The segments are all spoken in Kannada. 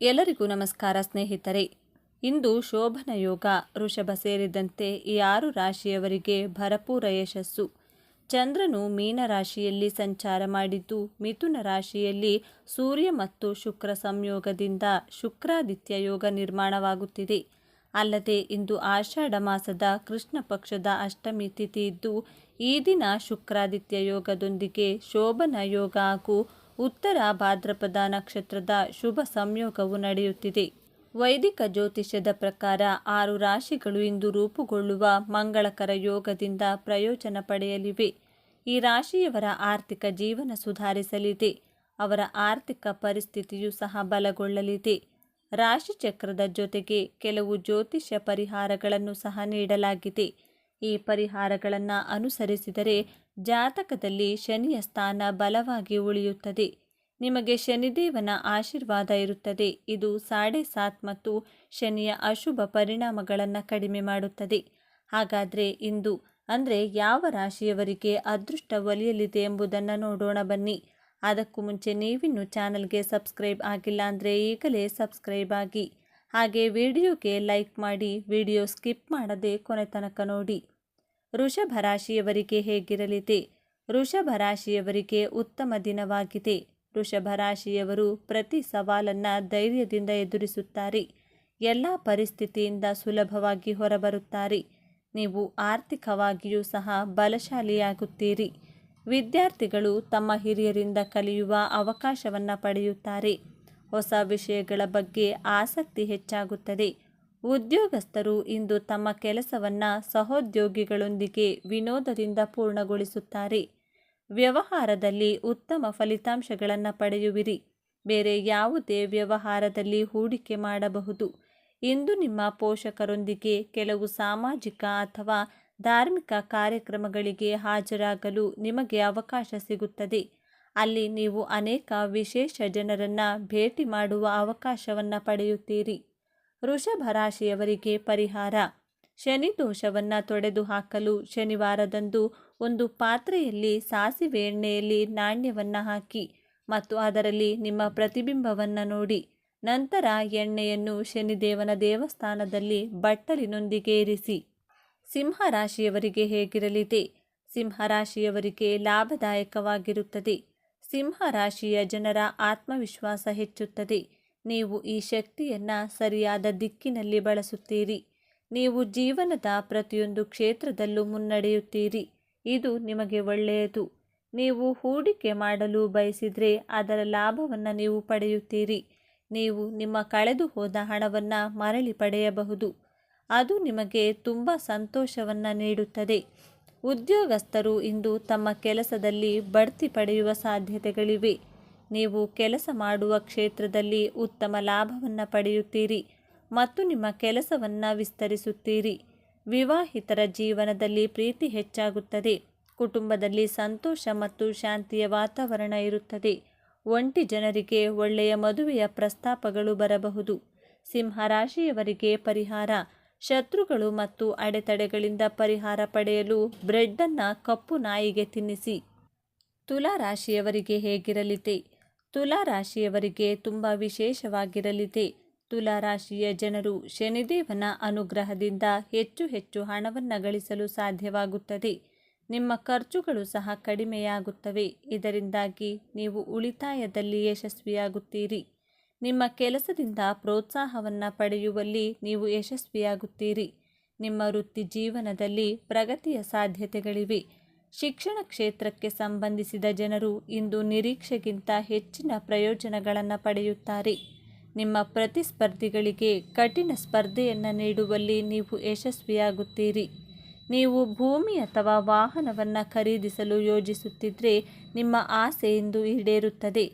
ಎಲ್ಲರಿಗೂ ನಮಸ್ಕಾರ ಸ್ನೇಹಿತರೆ. ಇಂದು ಶೋಭನ ಯೋಗ, ಋಷಭ ಸೇರಿದಂತೆ ಈ ಆರು ರಾಶಿಯವರಿಗೆ ಭರಪೂರ ಯಶಸ್ಸು. ಚಂದ್ರನು ಮೀನ ರಾಶಿಯಲ್ಲಿ ಸಂಚಾರ ಮಾಡಿದ್ದು, ಮಿಥುನ ರಾಶಿಯಲ್ಲಿ ಸೂರ್ಯ ಮತ್ತು ಶುಕ್ರ ಸಂಯೋಗದಿಂದ ಶುಕ್ರಾದಿತ್ಯ ಯೋಗ ನಿರ್ಮಾಣವಾಗುತ್ತಿದೆ. ಅಲ್ಲದೆ ಇಂದು ಆಷಾಢ ಮಾಸದ ಕೃಷ್ಣ ಪಕ್ಷದ ಅಷ್ಟಮಿ ತಿಥಿ ಇದ್ದು ಈ ದಿನ ಶುಕ್ರಾದಿತ್ಯ ಯೋಗದೊಂದಿಗೆ ಶೋಭನ ಯೋಗ ಹಾಗೂ ಉತ್ತರ ಭಾದ್ರಪದ ನಕ್ಷತ್ರದ ಶುಭ ಸಂಯೋಗವು ನಡೆಯುತ್ತಿದೆ. ವೈದಿಕ ಜ್ಯೋತಿಷ್ಯದ ಪ್ರಕಾರ ಆರು ರಾಶಿಗಳು ಇಂದು ರೂಪುಗೊಳ್ಳುವ ಮಂಗಳಕರ ಯೋಗದಿಂದ ಪ್ರಯೋಜನ ಪಡೆಯಲಿವೆ. ಈ ರಾಶಿಯವರ ಆರ್ಥಿಕ ಜೀವನ ಸುಧಾರಿಸಲಿದೆ. ಅವರ ಆರ್ಥಿಕ ಪರಿಸ್ಥಿತಿಯು ಸಹ ಬಲಗೊಳ್ಳಲಿದೆ. ರಾಶಿ ಚಕ್ರದ ಜೊತೆಗೆ ಕೆಲವು ಜ್ಯೋತಿಷ್ಯ ಪರಿಹಾರಗಳನ್ನು ಸಹ ನೀಡಲಾಗಿದೆ. ಈ ಪರಿಹಾರಗಳನ್ನು ಅನುಸರಿಸಿದರೆ ಜಾತಕದಲ್ಲಿ ಶನಿಯ ಸ್ಥಾನ ಬಲವಾಗಿ ಉಳಿಯುತ್ತದೆ. ನಿಮಗೆ ಶನಿದೇವನ ಆಶೀರ್ವಾದ ಇರುತ್ತದೆ. ಇದು ಸಾಡೆ ಸಾತ್ ಮತ್ತು ಶನಿಯ ಅಶುಭ ಪರಿಣಾಮಗಳನ್ನು ಕಡಿಮೆ ಮಾಡುತ್ತದೆ. ಹಾಗಾದರೆ ಇಂದು, ಅಂದರೆ ಯಾವ ರಾಶಿಯವರಿಗೆ ಅದೃಷ್ಟ ಒಲಿಯಲಿದೆ ಎಂಬುದನ್ನು ನೋಡೋಣ ಬನ್ನಿ. ಅದಕ್ಕೂ ಮುಂಚೆ ನೀವಿನ್ನು ಚಾನಲ್ಗೆ ಸಬ್ಸ್ಕ್ರೈಬ್ ಆಗಿಲ್ಲ ಅಂದರೆ ಈಗಲೇ ಸಬ್ಸ್ಕ್ರೈಬ್ ಆಗಿ. ಹಾಗೆ ವಿಡಿಯೋಗೆ ಲೈಕ್ ಮಾಡಿ, ವಿಡಿಯೋ ಸ್ಕಿಪ್ ಮಾಡದೆ ಕೊನೆ ತನಕ ನೋಡಿ. ವೃಷಭ ರಾಶಿಯವರಿಗೆ ಹೇಗಿರಲಿದೆ? ವೃಷಭ ರಾಶಿಯವರಿಗೆ ಉತ್ತಮ ದಿನವಾಗಿದೆ. ವೃಷಭ ರಾಶಿಯವರು ಪ್ರತಿ ಸವಾಲನ್ನು ಧೈರ್ಯದಿಂದ ಎದುರಿಸುತ್ತಾರೆ. ಎಲ್ಲ ಪರಿಸ್ಥಿತಿಯಿಂದ ಸುಲಭವಾಗಿ ಹೊರಬರುತ್ತಾರೆ. ನೀವು ಆರ್ಥಿಕವಾಗಿಯೂ ಸಹ ಬಲಶಾಲಿಯಾಗುತ್ತೀರಿ. ವಿದ್ಯಾರ್ಥಿಗಳು ತಮ್ಮ ಹಿರಿಯರಿಂದ ಕಲಿಯುವ ಅವಕಾಶವನ್ನು ಪಡೆಯುತ್ತಾರೆ. ಹೊಸ ವಿಷಯಗಳ ಬಗ್ಗೆ ಆಸಕ್ತಿ ಹೆಚ್ಚಾಗುತ್ತದೆ. ಉದ್ಯೋಗಸ್ಥರು ಇಂದು ತಮ್ಮ ಕೆಲಸವನ್ನು ಸಹೋದ್ಯೋಗಿಗಳೊಂದಿಗೆ ವಿನೋದದಿಂದ ಪೂರ್ಣಗೊಳಿಸುತ್ತಾರೆ. ವ್ಯವಹಾರದಲ್ಲಿ ಉತ್ತಮ ಫಲಿತಾಂಶಗಳನ್ನು ಪಡೆಯುವಿರಿ. ಬೇರೆ ಯಾವುದೇ ವ್ಯವಹಾರದಲ್ಲಿ ಹೂಡಿಕೆ ಮಾಡಬಹುದು. ಇಂದು ನಿಮ್ಮ ಪೋಷಕರೊಂದಿಗೆ ಕೆಲವು ಸಾಮಾಜಿಕ ಅಥವಾ ಧಾರ್ಮಿಕ ಕಾರ್ಯಕ್ರಮಗಳಿಗೆ ಹಾಜರಾಗಲು ನಿಮಗೆ ಅವಕಾಶ ಸಿಗುತ್ತದೆ. ಅಲ್ಲಿ ನೀವು ಅನೇಕ ವಿಶೇಷ ಜನರನ್ನು ಭೇಟಿ ಮಾಡುವ ಅವಕಾಶವನ್ನು ಪಡೆಯುತ್ತೀರಿ. ವೃಷಭ ರಾಶಿಯವರಿಗೆ ಪರಿಹಾರ. ಶನಿ ದೋಷವನ್ನು ತೊಡೆದು ಹಾಕಲು ಶನಿವಾರದಂದು ಒಂದು ಪಾತ್ರೆಯಲ್ಲಿ ಸಾಸಿವೆ ಎಣ್ಣೆಯಲ್ಲಿ ನಾಣ್ಯವನ್ನು ಹಾಕಿ ಮತ್ತು ಅದರಲ್ಲಿ ನಿಮ್ಮ ಪ್ರತಿಬಿಂಬವನ್ನು ನೋಡಿ. ನಂತರ ಎಣ್ಣೆಯನ್ನು ಶನಿದೇವನ ದೇವಸ್ಥಾನದಲ್ಲಿ ಬಟ್ಟಲಿನೊಂದಿಗೆ ಇರಿಸಿ. ಸಿಂಹ ರಾಶಿಯವರಿಗೆ ಹೇಗಿರಲಿದೆ? ಸಿಂಹ ರಾಶಿಯವರಿಗೆ ಲಾಭದಾಯಕವಾಗಿರುತ್ತದೆ. ಸಿಂಹ ರಾಶಿಯ ಜನರ ಆತ್ಮವಿಶ್ವಾಸ ಹೆಚ್ಚುತ್ತದೆ. ನೀವು ಈ ಶಕ್ತಿಯನ್ನು ಸರಿಯಾದ ದಿಕ್ಕಿನಲ್ಲಿ ಬಳಸುತ್ತೀರಿ. ನೀವು ಜೀವನದ ಪ್ರತಿಯೊಂದು ಕ್ಷೇತ್ರದಲ್ಲೂ ಮುನ್ನಡೆಯುತ್ತೀರಿ. ಇದು ನಿಮಗೆ ಒಳ್ಳೆಯದು. ನೀವು ಹೂಡಿಕೆ ಮಾಡಲು ಬಯಸಿದರೆ ಅದರ ಲಾಭವನ್ನು ನೀವು ಪಡೆಯುತ್ತೀರಿ. ನೀವು ನಿಮ್ಮ ಕಳೆದು ಹೋದ ಹಣವನ್ನು ಮರಳಿ ಪಡೆಯಬಹುದು. ಅದು ನಿಮಗೆ ತುಂಬ ಸಂತೋಷವನ್ನು ನೀಡುತ್ತದೆ. ಉದ್ಯೋಗಸ್ಥರು ಇಂದು ತಮ್ಮ ಕೆಲಸದಲ್ಲಿ ಬಡ್ತಿ ಪಡೆಯುವ ಸಾಧ್ಯತೆಗಳಿವೆ. ನೀವು ಕೆಲಸ ಮಾಡುವ ಕ್ಷೇತ್ರದಲ್ಲಿ ಉತ್ತಮ ಲಾಭವನ್ನು ಪಡೆಯುತ್ತೀರಿ ಮತ್ತು ನಿಮ್ಮ ಕೆಲಸವನ್ನು ವಿಸ್ತರಿಸುತ್ತೀರಿ. ವಿವಾಹಿತರ ಜೀವನದಲ್ಲಿ ಪ್ರೀತಿ ಹೆಚ್ಚಾಗುತ್ತದೆ. ಕುಟುಂಬದಲ್ಲಿ ಸಂತೋಷ ಮತ್ತು ಶಾಂತಿಯ ವಾತಾವರಣ ಇರುತ್ತದೆ. ಒಂಟಿ ಜನರಿಗೆ ಒಳ್ಳೆಯ ಮದುವೆಯ ಪ್ರಸ್ತಾಪಗಳು ಬರಬಹುದು. ಸಿಂಹ ರಾಶಿಯವರಿಗೆ ಪರಿಹಾರ. ಶತ್ರುಗಳು ಮತ್ತು ಅಡೆತಡೆಗಳಿಂದ ಪರಿಹಾರ ಪಡೆಯಲು ಬ್ರೆಡ್ಡನ್ನು ಕಪ್ಪು ನಾಯಿಗೆ ತಿನ್ನಿಸಿ. ತುಲಾ ರಾಶಿಯವರಿಗೆ ಹೇಗಿರಲಿದೆ ತುಲಾ ರಾಶಿಯವರಿಗೆ ತುಂಬ ವಿಶೇಷವಾಗಿರಲಿದೆ. ತುಲಾ ರಾಶಿಯ ಜನರು ಶನಿದೇವನ ಅನುಗ್ರಹದಿಂದ ಹೆಚ್ಚು ಹೆಚ್ಚು ಹಣವನ್ನು ಗಳಿಸಲು ಸಾಧ್ಯವಾಗುತ್ತದೆ. ನಿಮ್ಮ ಖರ್ಚುಗಳು ಸಹ ಕಡಿಮೆಯಾಗುತ್ತವೆ. ಇದರಿಂದಾಗಿ ನೀವು ಉಳಿತಾಯದಲ್ಲಿ ಯಶಸ್ವಿಯಾಗುತ್ತೀರಿ. ನಿಮ್ಮ ಕೆಲಸದಿಂದ ಪ್ರೋತ್ಸಾಹವನ್ನು ಪಡೆಯುವಲ್ಲಿ ನೀವು ಯಶಸ್ವಿಯಾಗುತ್ತೀರಿ. ನಿಮ್ಮ ವೃತ್ತಿ ಜೀವನದಲ್ಲಿ ಪ್ರಗತಿಯ ಸಾಧ್ಯತೆಗಳಿವೆ. ಶಿಕ್ಷಣ ಕ್ಷೇತ್ರಕ್ಕೆ ಸಂಬಂಧಿಸಿದ ಜನರು ಇಂದು ನಿರೀಕ್ಷೆಗಿಂತ ಹೆಚ್ಚಿನ ಪ್ರಯೋಜನಗಳನ್ನು ಪಡೆಯುತ್ತಾರೆ. ನಿಮ್ಮ ಪ್ರತಿಸ್ಪರ್ಧಿಗಳಿಗೆ ಕಠಿಣ ಸ್ಪರ್ಧೆಯನ್ನು ನೀಡುವಲ್ಲಿ ನೀವು ಯಶಸ್ವಿಯಾಗುತ್ತೀರಿ. ನೀವು ಭೂಮಿ ಅಥವಾ ವಾಹನವನ್ನು ಖರೀದಿಸಲು ಯೋಜಿಸುತ್ತಿದ್ದರೆ ನಿಮ್ಮ ಆಸೆ ಇಂದು ಈಡೇರುತ್ತದೆ.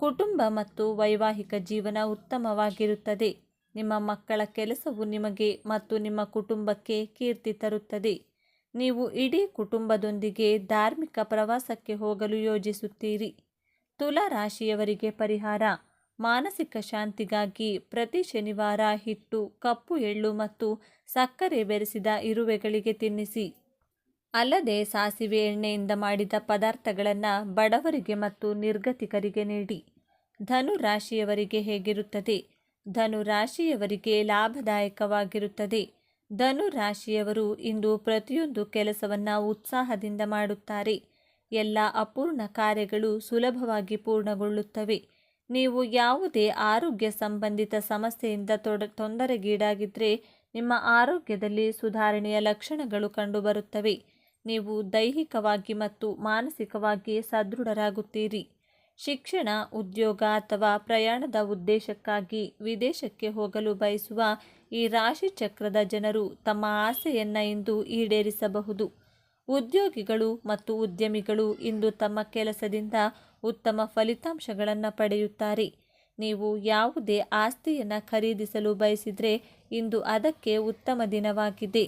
ಕುಟುಂಬ ಮತ್ತು ವೈವಾಹಿಕ ಜೀವನ ಉತ್ತಮವಾಗಿರುತ್ತದೆ. ನಿಮ್ಮ ಮಕ್ಕಳ ಕೆಲಸವು ನಿಮಗೆ ಮತ್ತು ನಿಮ್ಮ ಕುಟುಂಬಕ್ಕೆ ಕೀರ್ತಿ ತರುತ್ತದೆ. ನೀವು ಇಡೀ ಕುಟುಂಬದೊಂದಿಗೆ ಧಾರ್ಮಿಕ ಪ್ರವಾಸಕ್ಕೆ ಹೋಗಲು ಯೋಜಿಸುತ್ತೀರಿ. ತುಲಾ ರಾಶಿಯವರಿಗೆ ಪರಿಹಾರ. ಮಾನಸಿಕ ಶಾಂತಿಗಾಗಿ ಪ್ರತಿ ಶನಿವಾರ ಹಿಟ್ಟು, ಕಪ್ಪು ಎಳ್ಳು ಮತ್ತು ಸಕ್ಕರೆ ಬೆರೆಸಿದ ಇರುವೆಗಳಿಗೆ ತಿನ್ನಿಸಿ. ಅಲ್ಲದೆ ಸಾಸಿವೆ ಎಣ್ಣೆಯಿಂದ ಮಾಡಿದ ಪದಾರ್ಥಗಳನ್ನು ಬಡವರಿಗೆ ಮತ್ತು ನಿರ್ಗತಿಕರಿಗೆ ನೀಡಿ. ಧನು ರಾಶಿಯವರಿಗೆ ಹೇಗಿರುತ್ತದೆ? ಧನು ರಾಶಿಯವರಿಗೆ ಲಾಭದಾಯಕವಾಗಿರುತ್ತದೆ. ಧನು ರಾಶಿಯವರು ಇಂದು ಪ್ರತಿಯೊಂದು ಕೆಲಸವನ್ನು ಉತ್ಸಾಹದಿಂದ ಮಾಡುತ್ತಾರೆ. ಎಲ್ಲ ಅಪೂರ್ಣ ಕಾರ್ಯಗಳು ಸುಲಭವಾಗಿ ಪೂರ್ಣಗೊಳ್ಳುತ್ತವೆ. ನೀವು ಯಾವುದೇ ಆರೋಗ್ಯ ಸಂಬಂಧಿತ ಸಮಸ್ಯೆಯಿಂದ ತೊಡ ತೊಂದರೆಗೀಡಾಗಿದ್ದರೆ ನಿಮ್ಮ ಆರೋಗ್ಯದಲ್ಲಿ ಸುಧಾರಣೆಯ ಲಕ್ಷಣಗಳು ಕಂಡುಬರುತ್ತವೆ. ನೀವು ದೈಹಿಕವಾಗಿ ಮತ್ತು ಮಾನಸಿಕವಾಗಿ ಸದೃಢರಾಗುತ್ತೀರಿ. ಶಿಕ್ಷಣ, ಉದ್ಯೋಗ ಅಥವಾ ಪ್ರಯಾಣದ ಉದ್ದೇಶಕ್ಕಾಗಿ ವಿದೇಶಕ್ಕೆ ಹೋಗಲು ಬಯಸುವ ಈ ರಾಶಿ ಚಕ್ರದ ಜನರು ತಮ್ಮ ಆಸೆಯನ್ನು ಇಂದು ಈಡೇರಿಸಬಹುದು. ಉದ್ಯೋಗಿಗಳು ಮತ್ತು ಉದ್ಯಮಿಗಳು ಇಂದು ತಮ್ಮ ಕೆಲಸದಿಂದ ಉತ್ತಮ ಫಲಿತಾಂಶಗಳನ್ನು ಪಡೆಯುತ್ತಾರೆ. ನೀವು ಯಾವುದೇ ಆಸ್ತಿಯನ್ನು ಖರೀದಿಸಲು ಬಯಸಿದರೆ ಇಂದು ಅದಕ್ಕೆ ಉತ್ತಮ ದಿನವಾಗಿದೆ.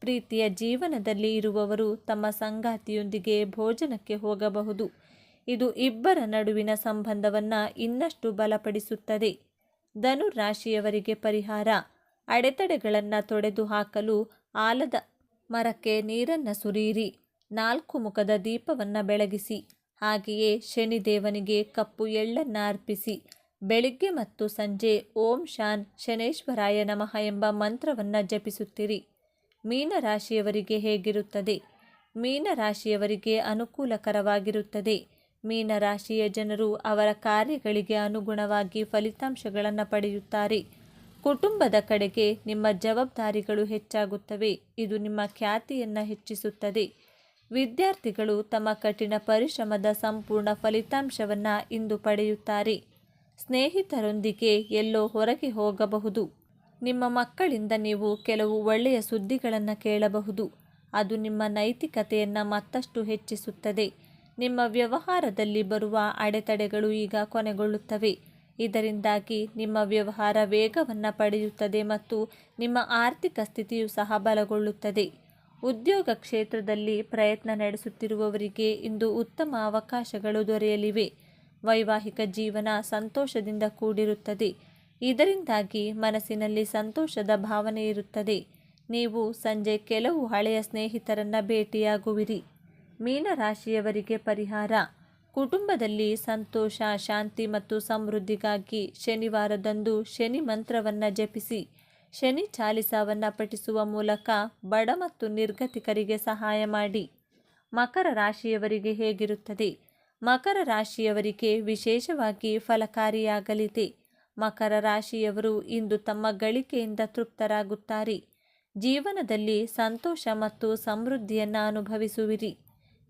ಪ್ರೀತಿಯ ಜೀವನದಲ್ಲಿ ಇರುವವರು ತಮ್ಮ ಸಂಗಾತಿಯೊಂದಿಗೆ ಭೋಜನಕ್ಕೆ ಹೋಗಬಹುದು. ಇದು ಇಬ್ಬರ ನಡುವಿನ ಸಂಬಂಧವನ್ನು ಇನ್ನಷ್ಟು ಬಲಪಡಿಸುತ್ತದೆ. ಧನು ರಾಶಿಯವರಿಗೆ ಪರಿಹಾರ. ಅಡೆತಡೆಗಳನ್ನು ತೊಡೆದು ಹಾಕಲು ಆಲದ ಮರಕ್ಕೆ ನೀರನ್ನು ಸುರಿಯಿರಿ. ನಾಲ್ಕು ಮುಖದ ದೀಪವನ್ನು ಬೆಳಗಿಸಿ. ಹಾಗೆಯೇ ಶನಿದೇವನಿಗೆ ಕಪ್ಪು ಎಳ್ಳನ್ನು ಅರ್ಪಿಸಿ. ಬೆಳಿಗ್ಗೆ ಮತ್ತು ಸಂಜೆ ಓಂ ಶಾನ್ ಶನೇಶ್ವರಾಯ ನಮಃ ಎಂಬ ಮಂತ್ರವನ್ನು ಜಪಿಸುತ್ತಿರಿ. ಮೀನರಾಶಿಯವರಿಗೆ ಹೇಗಿರುತ್ತದೆ? ಮೀನರಾಶಿಯವರಿಗೆ ಅನುಕೂಲಕರವಾಗಿರುತ್ತದೆ. ಮೀನರಾಶಿಯ ಜನರು ಅವರ ಕಾರ್ಯಗಳಿಗೆ ಅನುಗುಣವಾಗಿ ಫಲಿತಾಂಶಗಳನ್ನು ಪಡೆಯುತ್ತಾರೆ. ಕುಟುಂಬದ ಕಡೆಗೆ ನಿಮ್ಮ ಜವಾಬ್ದಾರಿಗಳು ಹೆಚ್ಚಾಗುತ್ತವೆ. ಇದು ನಿಮ್ಮ ಖ್ಯಾತಿಯನ್ನು ಹೆಚ್ಚಿಸುತ್ತದೆ. ವಿದ್ಯಾರ್ಥಿಗಳು ತಮ್ಮ ಕಠಿಣ ಪರಿಶ್ರಮದ ಸಂಪೂರ್ಣ ಫಲಿತಾಂಶವನ್ನು ಇಂದು ಪಡೆಯುತ್ತಾರೆ. ಸ್ನೇಹಿತರೊಂದಿಗೆ ಎಲ್ಲೋ ಹೊರಗೆ ಹೋಗಬಹುದು. ನಿಮ್ಮ ಮಕ್ಕಳಿಂದ ನೀವು ಕೆಲವು ಒಳ್ಳೆಯ ಸುದ್ದಿಗಳನ್ನು ಕೇಳಬಹುದು. ಅದು ನಿಮ್ಮ ನೈತಿಕತೆಯನ್ನು ಮತ್ತಷ್ಟು ಹೆಚ್ಚಿಸುತ್ತದೆ. ನಿಮ್ಮ ವ್ಯವಹಾರದಲ್ಲಿ ಬರುವ ಅಡೆತಡೆಗಳು ಈಗ ಕೊನೆಗೊಳ್ಳುತ್ತವೆ. ಇದರಿಂದಾಗಿ ನಿಮ್ಮ ವ್ಯವಹಾರ ವೇಗವನ್ನು ಪಡೆಯುತ್ತದೆ ಮತ್ತು ನಿಮ್ಮ ಆರ್ಥಿಕ ಸ್ಥಿತಿಯು ಸಹ ಬಲಗೊಳ್ಳುತ್ತದೆ. ಉದ್ಯೋಗ ಕ್ಷೇತ್ರದಲ್ಲಿ ಪ್ರಯತ್ನ ನಡೆಸುತ್ತಿರುವವರಿಗೆ ಇಂದು ಉತ್ತಮ ಅವಕಾಶಗಳು ದೊರೆಯಲಿವೆ. ವೈವಾಹಿಕ ಜೀವನ ಸಂತೋಷದಿಂದ ಕೂಡಿರುತ್ತದೆ. ಇದರಿಂದಾಗಿ ಮನಸ್ಸಿನಲ್ಲಿ ಸಂತೋಷದ ಭಾವನೆ ಇರುತ್ತದೆ. ನೀವು ಸಂಜೆ ಕೆಲವು ಹಳೆಯ ಸ್ನೇಹಿತರನ್ನು ಭೇಟಿಯಾಗುವಿರಿ. ಮೀನರಾಶಿಯವರಿಗೆ ಪರಿಹಾರ. ಕುಟುಂಬದಲ್ಲಿ ಸಂತೋಷ, ಶಾಂತಿ ಮತ್ತು ಸಮೃದ್ಧಿಗಾಗಿ ಶನಿವಾರದಂದು ಶನಿ ಮಂತ್ರವನ್ನು ಜಪಿಸಿ. ಶನಿ ಚಾಲಿಸವನ್ನು ಪಠಿಸುವ ಮೂಲಕ ಬಡ ಮತ್ತು ನಿರ್ಗತಿಕರಿಗೆ ಸಹಾಯ ಮಾಡಿ. ಮಕರ ರಾಶಿಯವರಿಗೆ ಹೇಗಿರುತ್ತದೆ? ಮಕರ ರಾಶಿಯವರಿಗೆ ವಿಶೇಷವಾಗಿ ಫಲಕಾರಿಯಾಗಲಿದೆ. ಮಕರ ರಾಶಿಯವರು ಇಂದು ತಮ್ಮ ಗಳಿಕೆಯಿಂದ ತೃಪ್ತರಾಗುತ್ತಾರೆ. ಜೀವನದಲ್ಲಿ ಸಂತೋಷ ಮತ್ತು ಸಮೃದ್ಧಿಯನ್ನು ಅನುಭವಿಸುವಿರಿ.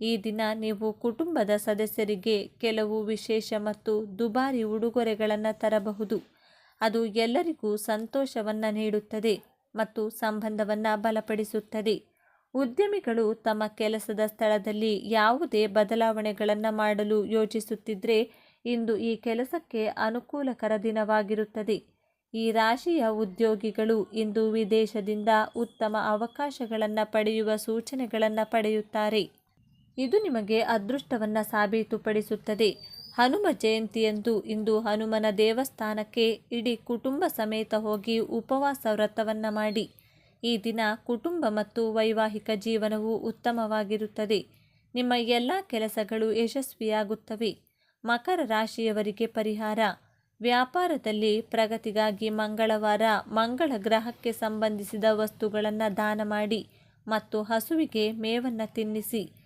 ಈ ದಿನ ನೀವು ಕುಟುಂಬದ ಸದಸ್ಯರಿಗೆ ಕೆಲವು ವಿಶೇಷ ಮತ್ತು ದುಬಾರಿ ಉಡುಗೊರೆಗಳನ್ನು ತರಬಹುದು. ಅದು ಎಲ್ಲರಿಗೂ ಸಂತೋಷವನ್ನು ನೀಡುತ್ತದೆ ಮತ್ತು ಸಂಬಂಧವನ್ನು ಬಲಪಡಿಸುತ್ತದೆ. ಉದ್ಯಮಿಗಳು ತಮ್ಮ ಕೆಲಸದ ಸ್ಥಳದಲ್ಲಿ ಯಾವುದೇ ಬದಲಾವಣೆಗಳನ್ನು ಮಾಡಲು ಯೋಚಿಸುತ್ತಿದ್ದರೆ ಇಂದು ಈ ಕೆಲಸಕ್ಕೆ ಅನುಕೂಲಕರ ದಿನವಾಗಿರುತ್ತದೆ. ಈ ರಾಶಿಯ ಉದ್ಯೋಗಿಗಳು ಇಂದು ವಿದೇಶದಿಂದ ಉತ್ತಮ ಅವಕಾಶಗಳನ್ನು ಪಡೆಯುವ ಸೂಚನೆಗಳನ್ನು ಪಡೆಯುತ್ತಾರೆ. ಇದು ನಿಮಗೆ ಅದೃಷ್ಟವನ್ನು ಸಾಬೀತುಪಡಿಸುತ್ತದೆ. ಹನುಮ ಜಯಂತಿಯಂದು ಇಂದು ಹನುಮನ ದೇವಸ್ಥಾನಕ್ಕೆ ಇಡೀ ಕುಟುಂಬ ಸಮೇತ ಹೋಗಿ ಉಪವಾಸ ವ್ರತವನ್ನು ಮಾಡಿ. ಈ ದಿನ ಕುಟುಂಬ ಮತ್ತು ವೈವಾಹಿಕ ಜೀವನವು ಉತ್ತಮವಾಗಿರುತ್ತದೆ. ನಿಮ್ಮ ಎಲ್ಲ ಕೆಲಸಗಳು ಯಶಸ್ವಿಯಾಗುತ್ತವೆ. ಮಕರ ರಾಶಿಯವರಿಗೆ ಪರಿಹಾರ. ವ್ಯಾಪಾರದಲ್ಲಿ ಪ್ರಗತಿಗಾಗಿ ಮಂಗಳವಾರ ಮಂಗಳ ಗ್ರಹಕ್ಕೆ ಸಂಬಂಧಿಸಿದ ವಸ್ತುಗಳನ್ನು ದಾನ ಮಾಡಿ ಮತ್ತು ಹಸುವಿಗೆ ಮೇವನ್ನು ತಿನ್ನಿಸಿ.